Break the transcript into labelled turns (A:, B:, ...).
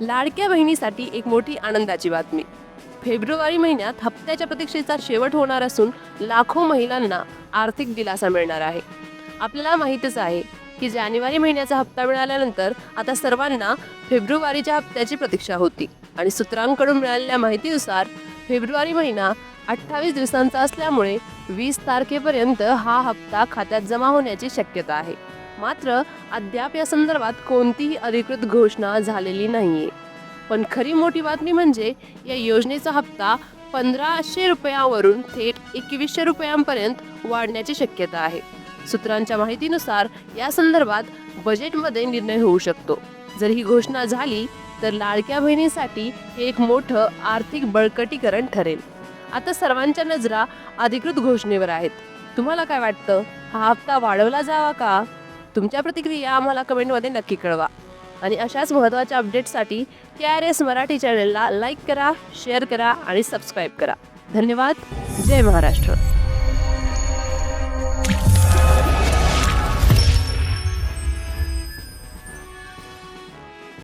A: लाडक्या बहिणीसाठी एक मोठी आनंदाची बातमी. फेब्रुवारी महिन्यात हप्त्याच्या प्रतीक्षेचा शेवट होणार असून लाखो महिलांना आर्थिक दिलासा मिळणार आहे. आपल्याला माहीतच आहे की जानेवारी महिन्याचा हप्ता मिळाल्यानंतर आता सर्वांना फेब्रुवारीच्या हप्त्याची प्रतीक्षा होती आणि सूत्रांकडून मिळालेल्या माहितीनुसार फेब्रुवारी महिना अठ्ठावीस दिवसांचा असल्यामुळे वीस तारखेपर्यंत हा हप्ता खात्यात जमा होण्याची शक्यता आहे. मात्र अद्याप या संदर्भात कोणतीही अधिकृत घोषणा झालेली नाहीये. पण खरी मोठी बातमी म्हणजे या योजनेचा हप्ता पंधराशे रुपयावरून थेट एकवीसशे रुपयांपर्यंत वाढण्याची शक्यता आहे. सूत्रांच्या माहितीनुसार या संदर्भात बजेटमध्ये निर्णय होऊ शकतो. जर ही घोषणा झाली तर लाडक्या बहिणीसाठी हे एक मोठं आर्थिक बळकटीकरण ठरेल. आता सर्वांच्या नजरा अधिकृत घोषणेवर आहेत. तुम्हाला काय वाटतं? हा हप्ता वाढवला जावा का? तुमच्या प्रतिक्रिया आम्हाला कमेंटमध्ये नक्की कळवा. आणि अशाच महत्त्वाच्या अपडेट्ससाठी के आर एस मराठी चॅनलला लाईक करा शेअर करा आणि सबस्क्राईब करा. धन्यवाद. जय महाराष्ट्र.